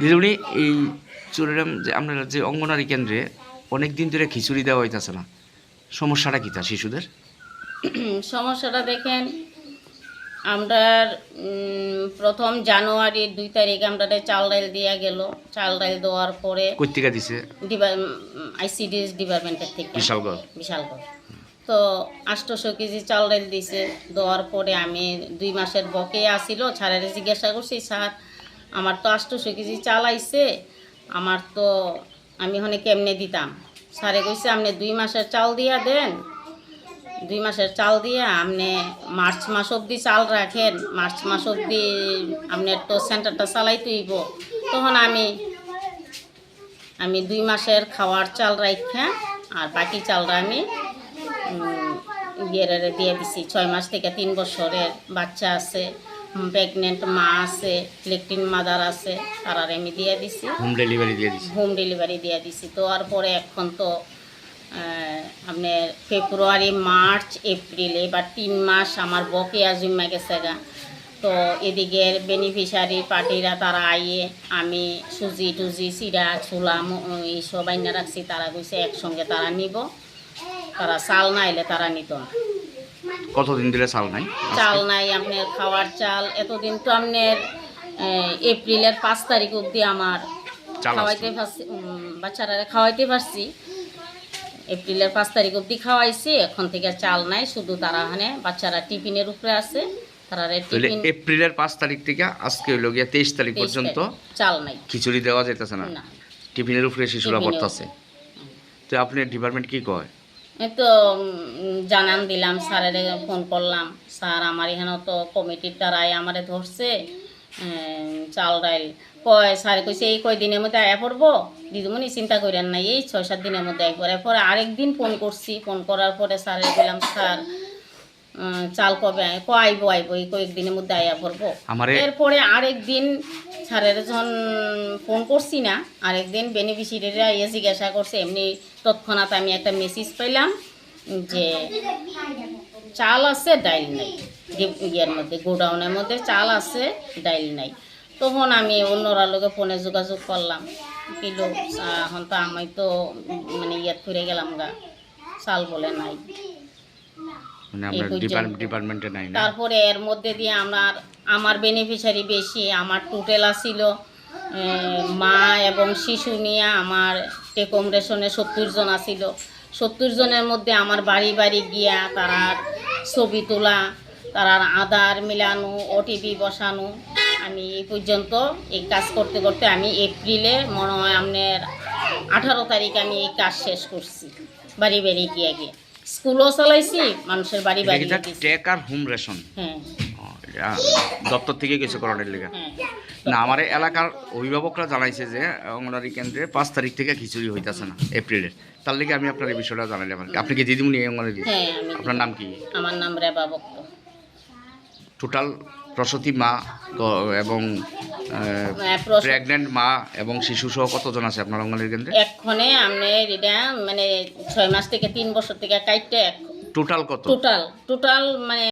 দিদিমণি এই চুরিরাম যে আপনার যে অঙ্গনারী কেন্দ্রে অনেক দিন ধরে খিচুড়ি দেওয়া হইতেছে না সমস্যাটা কি তা শিশুদের? সমস্যাটা দেখেন আমরা প্রথম জানুয়ারির দুই তারিখ আমরা চাল ডাইল দিয়া গেল। চাল ডাইল দেওয়ার পরে কৈত্রিকা দিছে? আইসিডিএস ডিপার্টমেন্টের থেকে। বিশালগড়। বিশালগড়। তো আষ্টশো কেজি চাল ডাইল দিছে। দেওয়ার পরে আমি দুই মাসের বকে আসিল স্যারের জিজ্ঞাসা করছি স্যার আমার তো আষ্টশো কেজি চাল আইছে, আমার তো আমি হনে কেমনে দিতাম? স্যারে কইছে, আপনি দুই মাসের চাল দিয়া দেন, দুই মাসের চাল দিয়ে আপনি মার্চ মাস অবধি চাল রাখেন, মার্চ মাস অবধি আপনার তো সেন্টারটা চালাই হইব তখন আমি আমি দুই মাসের খাওয়ার চাল রাখা আর বাকি চালটা আমি ইয়ের দিয়ে দিছি। ছয় মাস থেকে তিন বছরের বাচ্চা আছে। প্রেগনেন্ট মা আছে লেকটিন মাদার আছে তারা আমি দিয়ে দিছি। হোম ডেলিভারি দিয়ে দিছে। হোম ডেলিভারি দিয়ে দিছি। তো আর পরে এখন তো আহ, আপনার ফেব্রুয়ারি মার্চ এপ্রিল এবার তিন মাস আমার বকেয়া জমা গেছে গা। তো এদিকের বেনিফিশিয়ারি পার্টিরা তারা আইয়ে আমি সুজি টুজি চিরা ছোলা এইসব আইনা রাখছি তারা কইছে একসঙ্গে তারা নিব। তারা চাল না এলে তারা নিত না। কতদিন ধরে চাল নাই? চাল নাই আপনার খাওয়ার চাল। এতদিন তো আপনার এপ্রিলের পাঁচ তারিখ অবধি আমার খাওয়াইতে পারছি বাচ্চারা খাওয়াইতে পারছি। এপ্রিলের পাঁচ তারিখ অবধি খাওয়াইছি এখন থেকে চাল নাই শুধু তারা মানে বাচ্চারা টিফিনের উপরে আছে তারা এপ্রিলের পাঁচ তারিখ থেকে আজকে হইল গিয়া তেইশ তারিখ পর্যন্ত চাল নাই। খিচুড়ি দেওয়া যেতেছে না? টিফিনের উপরে শিশুরা পড়তেছে। তো আপনি ডিপার্টমেন্ট কি কয়? তো জানান দিলাম, স্যারের ফোন করলাম। স্যার আমার এখানে তো কমিটির দ্বারাই আমারে ধরছে চাল ডাইল। কয়, স্যার কইছে, এই কয় দিনের মধ্যে আয়া পড়ব? দিদিমণি চিন্তা করেন না এই ছয়, সাত দিনের মধ্যে একবার এরপরে আরেকদিন ফোন করছি। ফোন করার পরে স্যারের দিলাম স্যার চাল কবে আয়? ক আইব আইব এই কয়েকদিনের মধ্যে আয়া পড়ব এরপরে আরেকদিন স্যারের যখন ফোন করছি না আরেকদিন বেনিফিশিয়ারিরা ইয়ে জিজ্ঞাসা করছে এমনি তৎক্ষণাৎ আমি একটা মেসেজ পেলাম যে চাল আছে ডাইল নাই। ইয়ের মধ্যে গোডাউনের মধ্যে চাল আছে ডাইল নাই। তখন আমি অন্যরা লোকে ফোনে যোগাযোগ করলাম। কিলো এখন তো আমি তো মানে ইয়ে ফিরে গেলাম গা। চাল বলে নাই। মানে এই ডিপার্টমেন্টে নাই না। তারপরে এর মধ্যে দিয়ে আমার আমার বেনিফিশিয়ারি বেশি আমার টোটাল আসিল মা এবং শিশু নিয়ে আমার রেশনে সত্তর জন আসিল। সত্তর জনের মধ্যে আমার বাড়ি বাড়ি গিয়া তারা ছবি তোলা তারার আধার মিলানো ওটিপি বসানো। আমি এই পর্যন্ত এই কাজ করতে করতে আমি এপ্রিলে মনে হয় আপনার আঠারো তারিখ আমি এই কাজ শেষ করছি বাড়ি বাড়ি গিয়ে গিয়ে। স্কুলও চালাইছি মানুষের বাড়ি বাড়ি টেক আর হোম রেশন হ্যাঁ। দপ্তর থেকে কিছু করানোর লেগে। হ্যাঁ। না আমার এলাকার অভিভাবকরা জানাইছে যে অঙ্গনারী কেন্দ্রে পাঁচ তারিখ থেকে খিচুড়ি হইতেছে না এপ্রিলের। তার লেগে আমি আপনার এই বিষয়টা জানাইলাম আপনি কি দিদিমনি অঙ্গনারী হ্যাঁ আপনার নাম কি? আমার নাম রেবা বক্ত টোটাল প্রসূতি মা এবং হ্যাঁ, প্রেগনেন্ট মা এবং শিশু সহ কতজন আছে আপনার অঙ্গনের কেন্দ্রে? এক্ষণে আপনি এটা মানে ছয় মাস থেকে তিন বছর থেকে কাইটে টোটাল কত? টোটাল টোটাল মানে